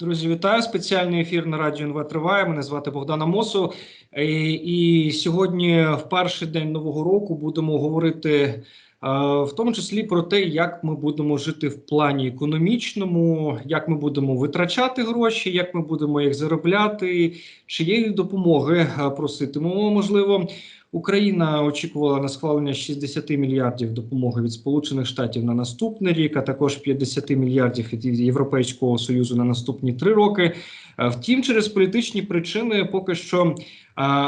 Друзі, вітаю! Спеціальний ефір на радіо НВ триває. Мене звати Богдана Мосу. Е, І сьогодні, в перший день нового року, будемо говорити е, в тому числі про те, як ми будемо жити в плані економічному, як ми будемо витрачати гроші, як ми будемо їх заробляти, чиєї допомоги е, проситимемо. Можливо, Україна очікувала на схвалення 60 мільярдів допомоги від Сполучених Штатів на наступний рік, а також 50 мільярдів від Європейського союзу на наступні три роки. Е, Втім, через політичні причини поки що е,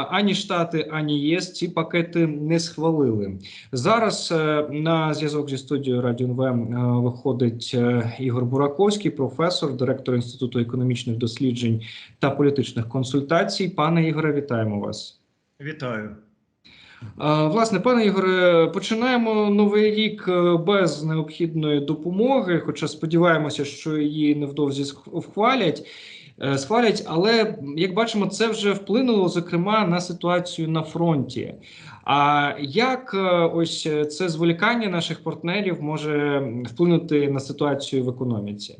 ані Штати, ані ЄС ці пакети не схвалили. Зараз е, на зв'язок зі студією Радіо НВ виходить Ігор Бураковський, професор, директор Інституту економічних досліджень та політичних консультацій. Пане Ігоре, вітаємо вас. Вітаю. Власне, пане Ігоре, починаємо новий рік е, без необхідної допомоги, хоча сподіваємося, що її невдовзі сх- вхвалять. е, Схвалять, але як бачимо, це вже вплинуло зокрема на ситуацію на фронті. А як е, ось це зволікання наших партнерів може вплинути на ситуацію в економіці?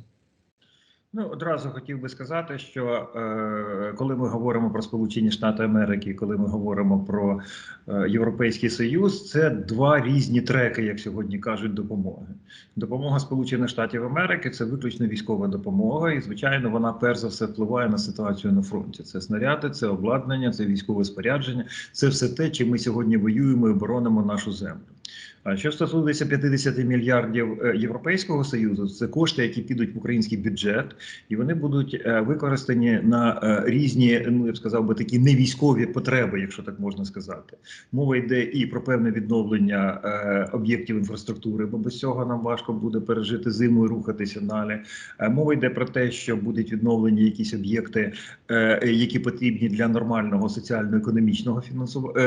Ну одразу хотів би сказати, що е, коли ми говоримо про Сполучені Штати Америки, коли ми говоримо про е, Європейський Союз, це два різні треки, як сьогодні кажуть, допомоги. Допомога Сполучених Штатів Америки це виключно військова допомога, і звичайно, вона перш за все впливає на ситуацію на фронті. Це снаряди, це обладнання, це військове спорядження, це все те, чим ми сьогодні воюємо і боронимо нашу землю. Що стосується 50 мільярдів е, Європейського союзу, це кошти, які підуть в український бюджет, і вони будуть е, використані на е, різні, ну я б сказав би такі невійськові потреби, якщо так можна сказати. Мова йде і про певне відновлення об'єктів інфраструктури, бо без цього нам важко буде пережити зиму і рухатися далі. Мова йде про те, що будуть відновлені якісь об'єкти, які потрібні для нормального соціально-економічного фінансування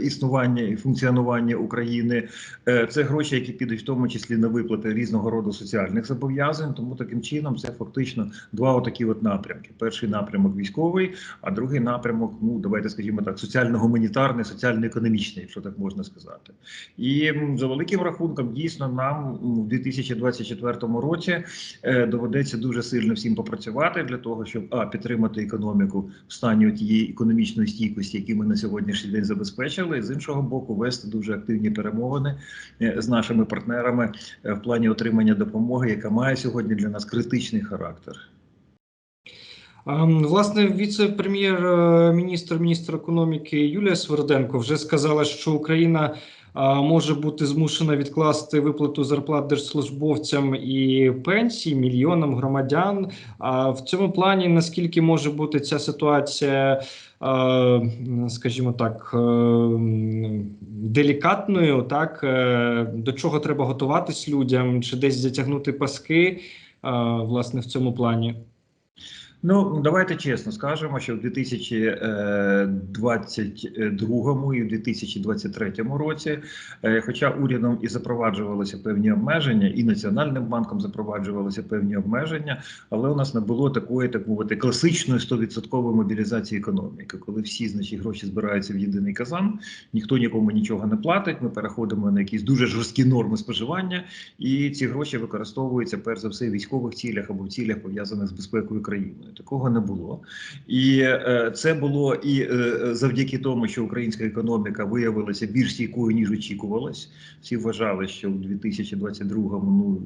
існування і функціонування України. Е, Це гроші, які підуть в тому числі на виплати різного роду соціальних зобов'язань. Тому таким чином це фактично два отакі от напрямки: перший напрямок військовий, а другий напрямок, ну давайте скажімо так, соціально-гуманітарний, соціально-економічний, якщо так можна сказати. І за великим рахунком, дійсно, нам в 2024 році е, доведеться дуже сильно всім попрацювати для того, щоб а підтримати економіку в стані тієї економічної стійкості, які ми на сьогоднішній день забезпечили, і з іншого боку, вести дуже активні перемовини з нашими партнерами е, в плані отримання допомоги, яка має сьогодні для нас критичний характер. Власне, віце-прем'єр-міністр, міністр економіки Юлія Сверденко вже сказала, що Україна може бути змушена відкласти виплату зарплат держслужбовцям і пенсій мільйонам громадян. А в цьому плані наскільки може бути ця ситуація, скажімо так, е, делікатною, так е, до чого треба готуватись людям, чи десь затягнути паски, власне, в цьому плані? Ну давайте чесно скажемо, що в 2022 і в 2023 році, е, хоча урядом і запроваджувалися певні обмеження, і національним банком запроваджувалися певні обмеження, але у нас не було такої, так мовити, класичної 100% мобілізації економіки, коли всі значить гроші збираються в єдиний казан, ніхто нікому нічого не платить. Ми переходимо на якісь дуже жорсткі норми споживання, і ці гроші використовуються перш за все в військових цілях або в цілях пов'язаних з безпекою країни. Такого не було, і е, це було і е, завдяки тому, що українська економіка виявилася більш стійкою ніж очікувалось. Всі вважали, що в 2022 ну.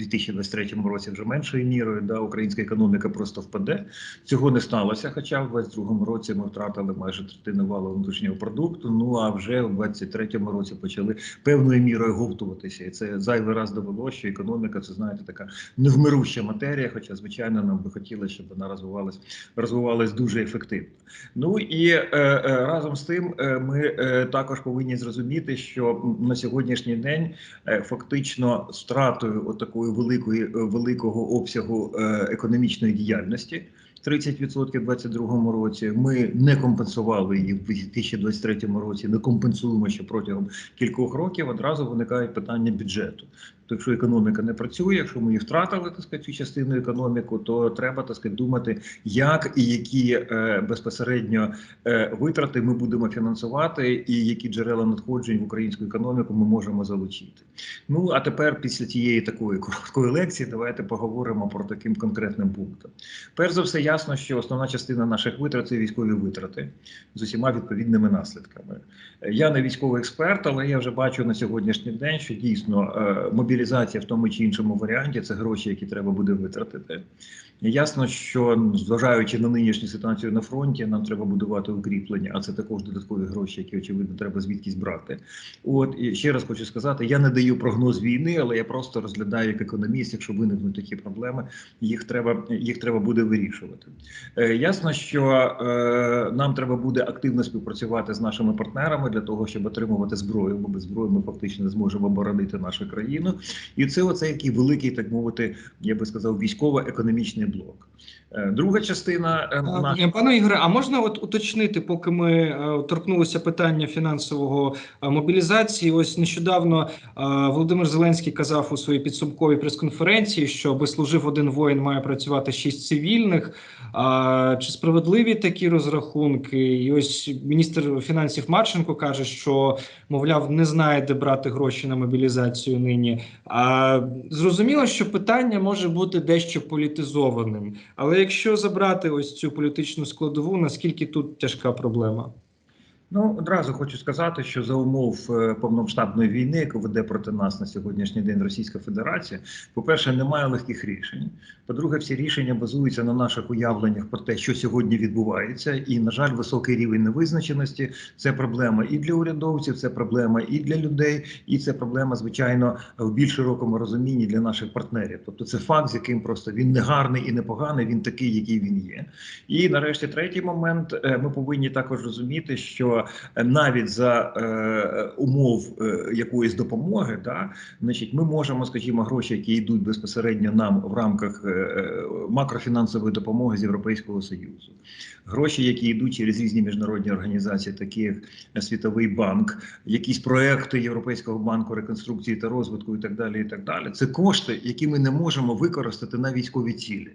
У 2023 році вже меншою мірою да українська економіка просто впаде. Цього не сталося. Хоча в 2022 році ми втратили майже третину валового внутрішнього продукту. Ну а вже в 2023 році почали певною мірою говтуватися, і це зайвий раз довело, що економіка це знаєте така невмируща матерія. Хоча, звичайно, нам би хотілося, щоб вона розвивалась розвивалась дуже ефективно. Ну і е, е, разом з тим, е, ми е, також повинні зрозуміти, що на сьогоднішній день е, фактично стратою отакої великої е, великого обсягу е, економічної діяльності. 30% в 2022 році. Ми не компенсували її в 2023 році. Не компенсуємо ще протягом кількох років. Одразу виникають питання бюджету. То якщо економіка не працює, якщо ми її втратили, так сказати, цю частину економіку, то треба так сказати, думати, як і які е, безпосередньо е, витрати ми будемо фінансувати, і які джерела надходжень в українську економіку ми можемо залучити. Ну а тепер, після цієї такої короткої лекції, давайте поговоримо про таким конкретним пунктом. Перш за все, ясно, що основна частина наших витрат це військові витрати з усіма відповідними наслідками. Я не військовий експерт, але я вже бачу на сьогоднішній день, що дійсно е, мобілізація в тому чи іншому варіанті це гроші, які треба буде витратити. Ясно, що зважаючи на нинішню ситуацію на фронті, нам треба будувати укріплення, а це також додаткові гроші, які очевидно треба звідкись брати. От і ще раз хочу сказати: я не даю прогноз війни, але я просто розглядаю як економіст, якщо виникнуть такі проблеми, їх треба їх треба буде вирішувати. Е, ясно, що е, нам треба буде активно співпрацювати з нашими партнерами для того, щоб отримувати зброю, бо без зброї ми фактично не зможемо боронити нашу країну. І це оце який великий, так мовити, я би сказав, військово-економічний блок. Е, Друга частина е, Пане Ігоре, а можна от уточнити, поки ми е, торкнулися питання фінансового е, мобілізації? Ось нещодавно е, Володимир Зеленський казав у своїй підсумковій прес-конференції, що аби служив один воїн, має працювати шість цивільних. Чи справедливі такі розрахунки? І ось міністр фінансів Марченко каже, що мовляв не знає, де брати гроші на мобілізацію нині. А зрозуміло, що питання може бути дещо політизованим. Але якщо забрати ось цю політичну складову, наскільки тут тяжка проблема? Ну, одразу хочу сказати, що за умов е, повномасштабної війни, яку веде проти нас на сьогоднішній день Російська Федерація, по-перше, немає легких рішень. По-друге, всі рішення базуються на наших уявленнях про те, що сьогодні відбувається, і на жаль, високий рівень невизначеності це проблема і для урядовців, це проблема і для людей, і це проблема, звичайно, в більш широкому розумінні для наших партнерів. Тобто, це факт, з яким просто він не гарний і не поганий, він такий, який він є. І нарешті третій момент е, ми повинні також розуміти, що навіть за е, умов е, якоїсь допомоги, да, значить, ми можемо, скажімо, гроші, які йдуть безпосередньо нам в рамках е, е, макрофінансової допомоги з Європейського Союзу, гроші, які йдуть через різні міжнародні організації, такі як Світовий банк, якісь проекти Європейського банку реконструкції та розвитку, і так далі. І так далі. Це кошти, які ми не можемо використати на військові цілі.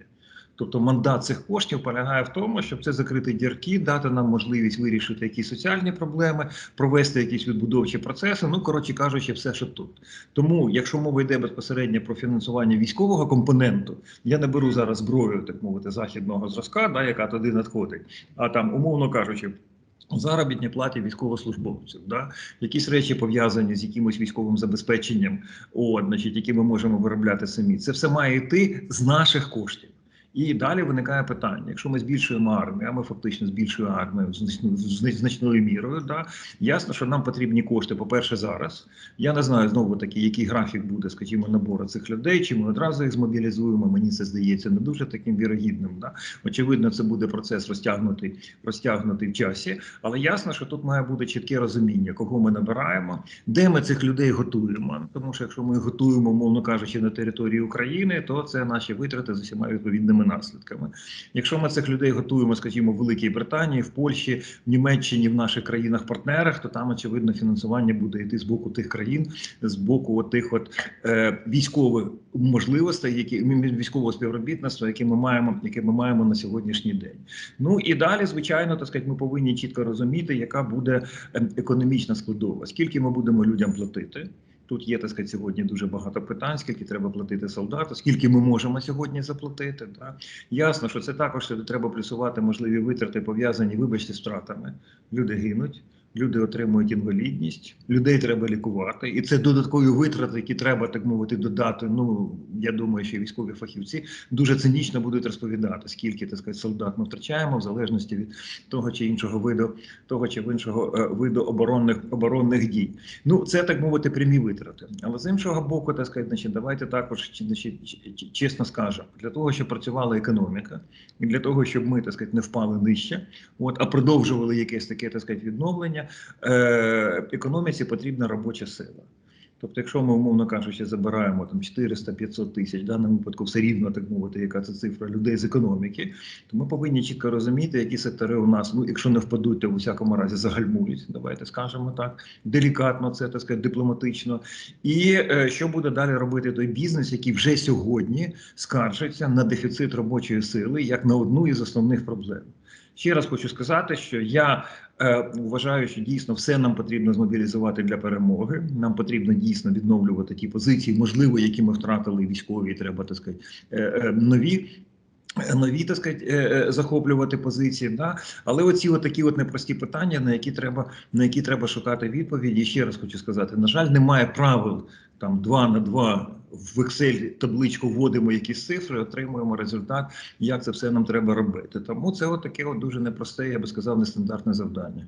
Тобто мандат цих коштів полягає в тому, щоб це закрити дірки, дати нам можливість вирішити якісь соціальні проблеми, провести якісь відбудовчі процеси. Ну коротше кажучи, все що тут. Тому, якщо мова йде безпосередньо про фінансування військового компоненту, я не беру зараз зброю, так мовити, західного зразка, да, яка туди надходить, а там, умовно кажучи. Заробітні платі військовослужбовців, да якісь речі пов'язані з якимось військовим забезпеченням, от, значить, які ми можемо виробляти самі. Це все має йти з наших коштів. І далі виникає питання: якщо ми збільшуємо армію, а ми фактично збільшуємо армію значно- значною мірою, да ясно, що нам потрібні кошти. По перше, зараз я не знаю знову таки, який графік буде, скажімо, набору цих людей. Чи ми одразу їх змобілізуємо? Мені це здається не дуже таким вірогідним. Да? Очевидно, це буде процес розтягнутий, розтягнутий в часі, але ясно, що тут має бути чітке розуміння, кого ми набираємо, де ми цих людей готуємо. Тому що якщо ми готуємо, мовно кажучи, на території України, то це наші витрати з усіма відповідними наслідками. Якщо ми цих людей готуємо, скажімо, в Великій Британії, в Польщі, в Німеччині, в наших країнах-партнерах, то там очевидно фінансування буде йти з боку тих країн, з боку тих от е, військових можливостей, які військового співробітництва, які ми маємо, яке ми маємо на сьогоднішній день. Ну і далі, звичайно, так сказати, ми повинні чітко розуміти, яка буде ем, економічна складова, скільки ми будемо людям платити. Тут є так сказати, сьогодні дуже багато питань, скільки треба платити солдату, скільки ми можемо сьогодні заплатити. Да? Ясно, що це також треба плюсувати можливі витрати, пов'язані, вибачте, з втратами. Люди гинуть, люди отримують інвалідність, людей треба лікувати, і це додаткові витрати, які треба так мовити додати. Ну я думаю, що військові фахівці дуже цинічно будуть розповідати, скільки так сказати, солдат ми втрачаємо в залежності від того чи іншого виду, того чи іншого е, виду оборонних оборонних дій. Ну це так мовити прямі витрати. Але з іншого боку, так сказати, значить, давайте також чи- значить, чесно скажемо, для того, щоб працювала економіка, і для того, щоб ми так сказати, не впали нижче, от а продовжували якесь таке так сказати, відновлення, е, економіці потрібна робоча сила. Тобто, якщо ми, умовно кажучи, забираємо там 400-500 тисяч, в даному випадку все рівно так мовити, яка це цифра людей з економіки, то ми повинні чітко розуміти, які сектори у нас, ну якщо не впадуть, то в усякому разі загальмують. Давайте скажемо так, делікатно, це так сказати, дипломатично. І е, що буде далі робити той бізнес, який вже сьогодні скаржиться на дефіцит робочої сили як на одну із основних проблем. Ще раз хочу сказати, що я е, вважаю, що дійсно все нам потрібно змобілізувати для перемоги. Нам потрібно дійсно відновлювати ті позиції, можливо, які ми втратили військові, треба так сказати, е, е, нові. Нові так сказати, е, е, захоплювати позиції, да але оці от такі от непрості питання, на які треба на які треба шукати відповіді. І ще раз хочу сказати: на жаль, немає правил там 2 на 2 в Excel табличку вводимо якісь цифри, отримуємо результат. Як це все нам треба робити? Тому це от таке от дуже непросте, я би сказав, нестандартне завдання.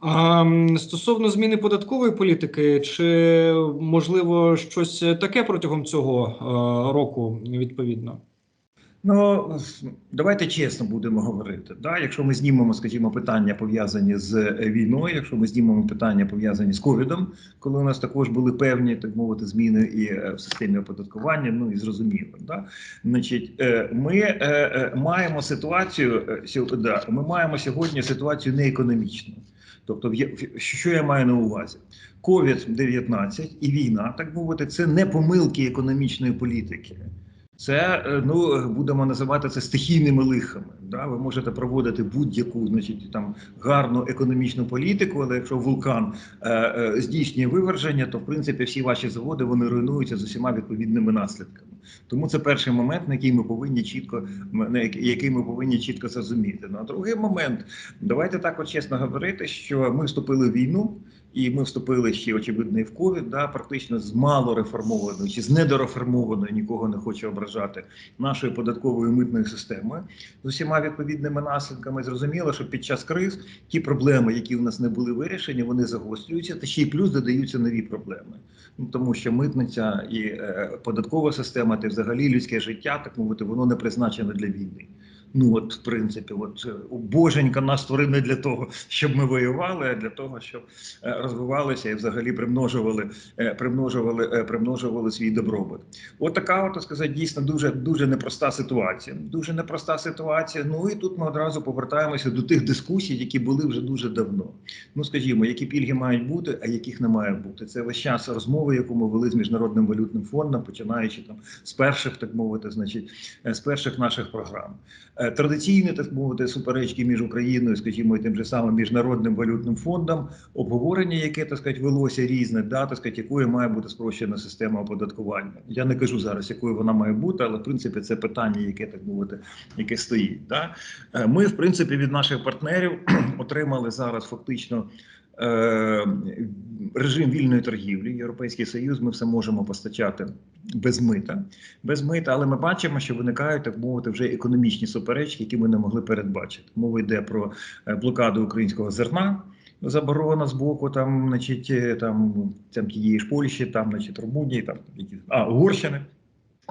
А, стосовно зміни податкової політики, чи можливо щось таке протягом цього е, року відповідно? Ну давайте чесно будемо говорити. Да? Якщо ми знімемо, скажімо, питання пов'язані з е, війною, якщо ми знімемо питання пов'язані з ковідом, коли у нас також були певні так мовити зміни і е, в системі оподаткування, ну і зрозуміло, да? значить, е, ми маємо ситуацію. да, ми маємо сьогодні ситуацію не економічну. Тобто, що я маю на увазі? COVID-19 і війна, так мовити, це не помилки економічної політики. Це е, ну будемо називати це стихійними лихами. Да? Ви можете проводити будь-яку, значить там гарну економічну політику, але якщо вулкан е, е, здійснює виверження, то в принципі всі ваші заводи вони руйнуються з усіма відповідними наслідками. Тому це перший момент, на який ми повинні чітко на який- ми повинні чітко зрозуміти. Ну а другий момент, давайте так от чесно говорити, що ми вступили в війну. І ми вступили ще очевидно і в ковід, да, практично з мало реформованою чи з недореформованою, нікого не хочу ображати нашою податковою митною системою з усіма відповідними наслідками. Зрозуміло, що під час криз ті проблеми, які у нас не були вирішені, вони загострюються, та ще й плюс додаються нові проблеми. Ну тому що митниця і е, податкова система, та взагалі людське життя, так мовити, воно не призначено для війни. Ну от, в принципі, от е, боженька нас створив не для того, щоб ми воювали, а для того, щоб е, розвивалися і взагалі примножували, е, примножували, примножували свій добробут. От така, от, так сказати, дійсно дуже дуже непроста ситуація. Дуже непроста ситуація. Ну і тут ми одразу повертаємося до тих дискусій, які були вже дуже давно. Ну скажімо, які пільги мають бути, а яких не має бути. Це весь час розмови, яку ми вели з міжнародним валютним фондом, починаючи там з перших, так мовити, значить, з перших наших програм. Е, Традиційні, так мовити, суперечки між Україною, скажімо, і тим же самим міжнародним валютним фондом, обговорення, яке так сказати, велося різне, да, так сказати, якою має бути спрощена система оподаткування. Я не кажу зараз, якою вона має бути, але в принципі це питання, яке так мовити, яке стоїть. Да. Е, Ми, в принципі, від наших партнерів отримали зараз фактично. Е, Режим вільної торгівлі, Європейський Союз, ми все можемо постачати без мита, без мита, але ми бачимо, що виникають так мовити вже економічні суперечки, які ми не могли передбачити. Мова йде про е, блокаду українського зерна. Заборона з боку там, значить, е, там, там тієї ж Польщі, там, значить, Румунії, там які а Угорщини,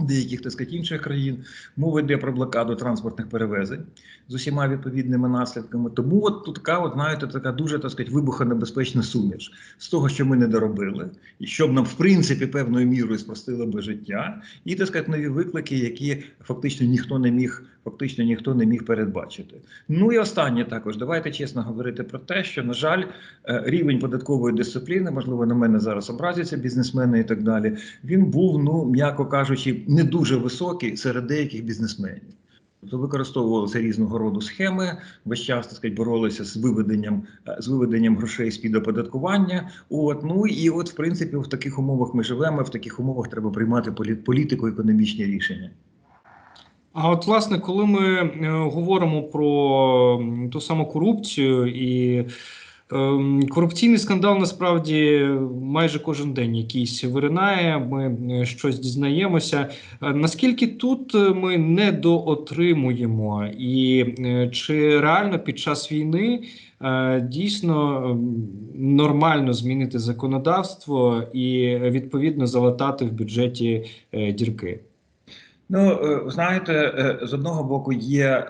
деяких так сказати, інших країн. Мова йде про блокаду транспортних перевезень з усіма відповідними наслідками. Тому от тут така, от знаєте, така дуже так сказати, вибухонебезпечна суміш з того, що ми не доробили, і щоб нам в принципі певною мірою спростило би життя, і так сказати, нові виклики, які фактично ніхто не міг, фактично ніхто не міг передбачити. Ну і останнє також. Давайте чесно говорити про те, що на жаль, е, рівень податкової дисципліни, можливо, на мене зараз образяться бізнесмени і так далі. Він був, ну м'яко кажучи, не дуже високий серед деяких бізнесменів. Тобто використовувалися різного роду схеми, весь час так сказати, боролися з виведенням е, з виведенням грошей з під оподаткування. От ну і от, в принципі, в таких умовах ми живемо. В таких умовах треба приймати полі- політико-економічні рішення. А от, власне, коли ми е, говоримо про ту саму корупцію і корупційний скандал насправді майже кожен день якийсь виринає, ми е, щось дізнаємося. Е, Наскільки тут е, ми недоотримуємо, і чи реально під час війни дійсно ем, нормально змінити законодавство і відповідно залатати в бюджеті дірки? Ну, знаєте, з одного боку є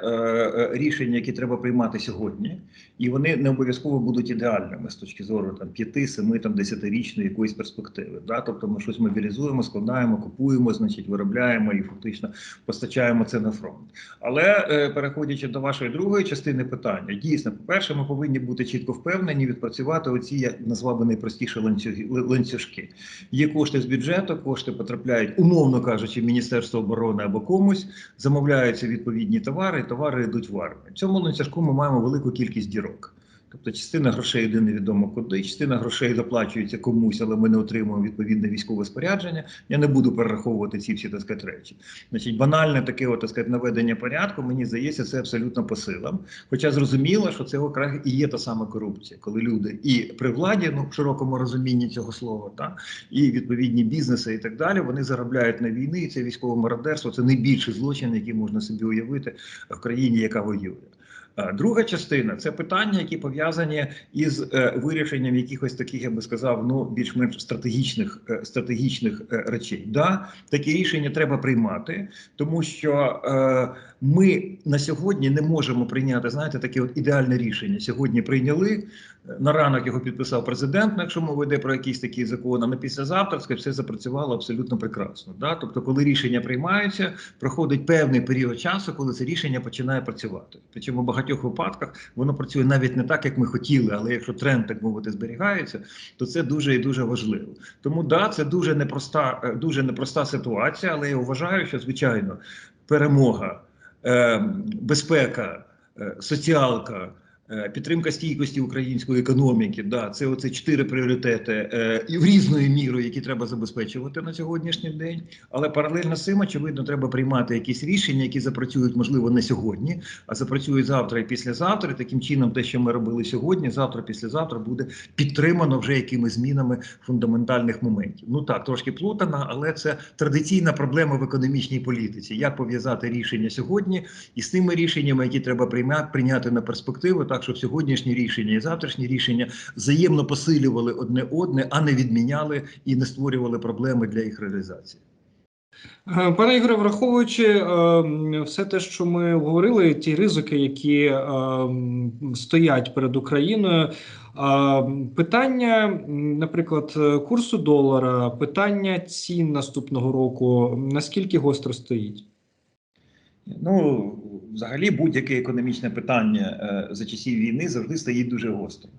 рішення, які треба приймати сьогодні, І вони не обов'язково будуть ідеальними з точки зору там 5, 7, там 10-річної якоїсь перспективи. Да? Тобто ми щось мобілізуємо, складаємо, купуємо, значить, виробляємо і фактично постачаємо це на фронт. Але е, переходячи до вашої другої частини питання, дійсно, по-перше, ми повинні бути чітко впевнені, відпрацювати оці, я назвав би найпростіше ланцюги, ланцюжки. Є кошти з бюджету, кошти потрапляють, умовно кажучи, в Міністерство оборони або комусь, замовляються відповідні товари, і товари йдуть в армію. В цьому ланцюжку ми маємо велику кількість дірок. Тобто частина грошей йде невідомо куди, частина грошей доплачується комусь, але ми не отримуємо відповідне військове спорядження. Я не буду перераховувати ці всі так сказати, речі. Значить, банальне таке от, так сказати, наведення порядку, мені здається, це абсолютно по силам. Хоча зрозуміло, що це якраз і є та сама корупція, коли люди і при владі, ну в широкому розумінні цього слова, та і відповідні бізнеси і так далі, вони заробляють на війни. І це військове мародерство це найбільший злочин, який можна собі уявити в країні, яка воює. Е, Друга частина це питання, які пов'язані із е, вирішенням якихось таких, я би сказав, ну більш-менш стратегічних е, стратегічних речей. Да, такі рішення треба приймати, тому що ми на сьогодні не можемо прийняти, знаєте, таке от ідеальне рішення. Сьогодні прийняли е, на ранок його підписав президент. ну, Якщо мова йде про якийсь такий закон, а на післязавтра все запрацювало абсолютно прекрасно. Да? Тобто, коли рішення приймаються, проходить певний період часу, коли це рішення починає працювати. Причому в багатьох випадках воно працює навіть не так, як ми хотіли, але якщо тренд так мовити зберігається, то це дуже і дуже важливо. Тому да, це дуже непроста, е, дуже непроста ситуація, але я вважаю, що звичайно перемога, безпека, е, соціалка. Е, Підтримка стійкості української економіки, да, це оце чотири пріоритети е, і в різною мірою, які треба забезпечувати на сьогоднішній день. Але паралельно з цим, очевидно, треба приймати якісь рішення, які запрацюють, можливо, не сьогодні, а запрацюють завтра і післязавтра. І таким чином, те, що ми робили сьогодні, завтра, післязавтра буде підтримано вже якимись змінами фундаментальних моментів. Ну так, трошки плутана, але це традиційна проблема в економічній політиці. Як пов'язати рішення сьогодні із тими рішеннями, які треба прийняти на перспективу, так щоб сьогоднішні рішення і завтрашні рішення взаємно посилювали одне одне, а не відміняли і не створювали проблеми для їх реалізації. Е, Пане Ігоре, враховуючи е, все те, що ми говорили, ті ризики, які е, стоять перед Україною. е, Питання, наприклад, курсу долара, питання цін наступного року, наскільки гостро стоїть? Ну, взагалі, будь-яке економічне питання е, за часів війни завжди стає дуже гостро.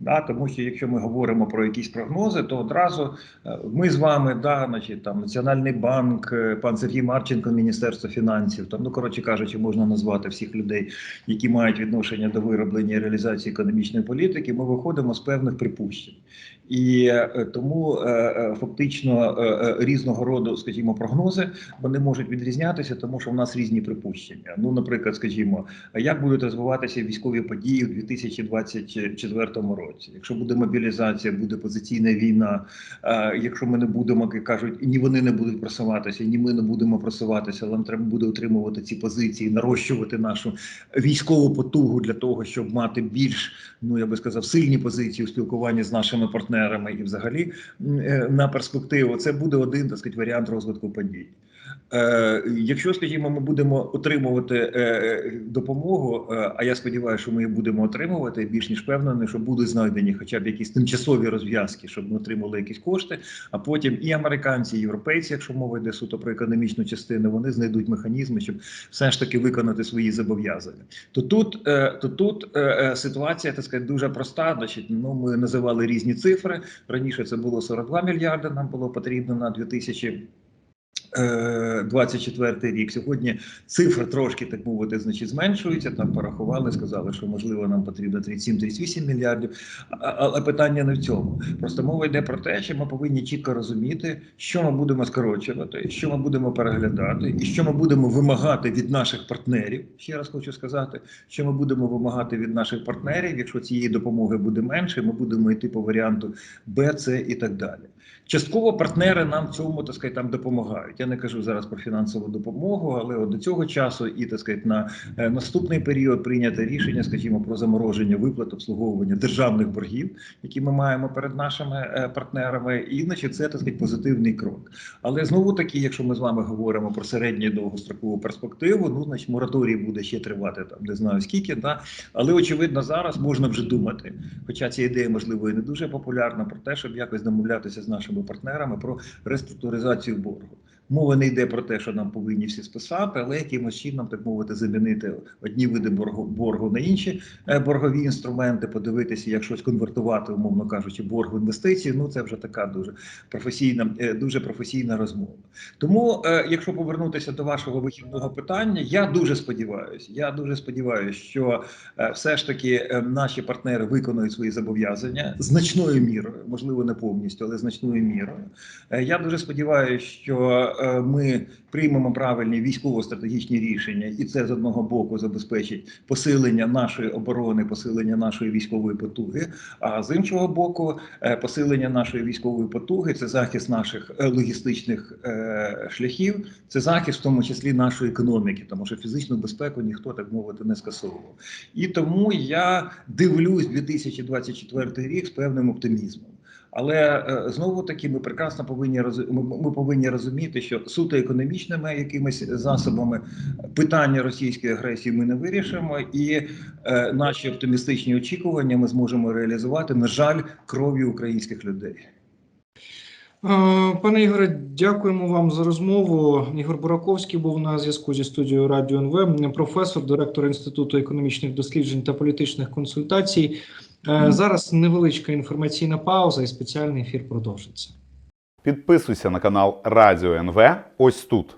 Да, тому що якщо ми говоримо про якісь прогнози, то одразу е, ми з вами, да, значить, там Національний банк, е, пан Сергій Марченко, Міністерство фінансів, там, ну коротше кажучи, можна назвати всіх людей, які мають відношення до вироблення і реалізації економічної політики. Ми виходимо з певних припущень. І е, тому фактично різного роду, скажімо, прогнози вони можуть відрізнятися, тому що в нас різні припущення. Ну, наприклад, скажімо, як будуть розвиватися військові події у 2024 році? Якщо буде мобілізація, буде позиційна війна. е, Якщо ми не будемо, як кажуть, ні вони не будуть просуватися, ні ми не будемо просуватися. Нам треба буде утримувати ці позиції, нарощувати нашу військову потугу для того, щоб мати більш, ну я би сказав, сильні позиції у спілкуванні з нашими партнерами і, взагалі, е, на перспективу. Це буде один так сказати, варіант розвитку подій. Е, якщо, скажімо, ми будемо отримувати е, допомогу, е, а я сподіваюся, що ми її будемо отримувати, більш ніж впевнений, що будуть знайдені хоча б якісь тимчасові розв'язки, щоб ми отримали якісь кошти. А потім і американці, і європейці, якщо мова йде суто про економічну частину, вони знайдуть механізми, щоб все ж таки виконати свої зобов'язання. То тут, то тут ситуація так сказати, дуже проста. Значить, ну ми називали різні цифри. Раніше це було 42 мільярди. Нам було потрібно на 2000 е, 24 рік. Сьогодні цифра трошки так мовити, значить, зменшується. Там порахували, сказали, що можливо нам потрібно 37-38 мільярдів. Але питання не в цьому. Просто мова йде про те, що ми повинні чітко розуміти, що ми будемо скорочувати, що ми будемо переглядати, і що ми будемо вимагати від наших партнерів. Ще раз хочу сказати, що ми будемо вимагати від наших партнерів, якщо цієї допомоги буде менше, ми будемо йти по варіанту Б, С і так далі. Частково партнери нам в цьому так сказати, там допомагають. Я не кажу зараз про фінансову допомогу, але от до цього часу і так сказати, на е, наступний період прийняти рішення, скажімо, про замороження виплат обслуговування державних боргів, які ми маємо перед нашими е, партнерами. І значить, це так сказати, позитивний крок. Але знову таки, якщо ми з вами говоримо про середню довгострокову перспективу, ну значить мораторій буде ще тривати там, не знаю скільки, да але очевидно зараз можна вже думати. Хоча ця ідея можливо і не дуже популярна, про те, щоб якось домовлятися з нашими партнерами про реструктуризацію боргу. Мова не йде про те, що нам повинні всі списати, але якимось чином, так мовити, замінити одні види боргу, боргу на інші е, боргові інструменти, подивитися, як щось конвертувати, умовно кажучи, борг в інвестиції. Ну це вже така дуже професійна, е, дуже професійна розмова. Тому, е, якщо повернутися до вашого вихідного питання, я дуже сподіваюся, я дуже сподіваюся, що все ж таки наші партнери виконують свої зобов'язання значною мірою, можливо, не повністю, але значною мірою. Я дуже сподіваюся, що ми приймемо правильні військово-стратегічні рішення, і це з одного боку забезпечить посилення нашої оборони, посилення нашої військової потуги. А з іншого боку, е, посилення нашої військової потуги це захист наших е, логістичних е, шляхів, це захист в тому числі нашої економіки, тому що фізичну безпеку ніхто так мовити не скасовував. І тому я дивлюсь 2024 рік з певним оптимізмом. Але е, знову таки ми прекрасно повинні ми, повинні розуміти, що суто економічними якимись засобами питання російської агресії ми не вирішимо, і е, наші оптимістичні очікування ми зможемо реалізувати, на жаль, кров'ю українських людей. Е, Пане Ігоре, дякуємо вам за розмову. Ігор Бураковський був на зв'язку зі студією Радіо НВ, професор, директор Інституту економічних досліджень та політичних консультацій. Е, Зараз невеличка інформаційна пауза і спеціальний ефір продовжиться. Підписуйся на канал Радіо НВ ось тут.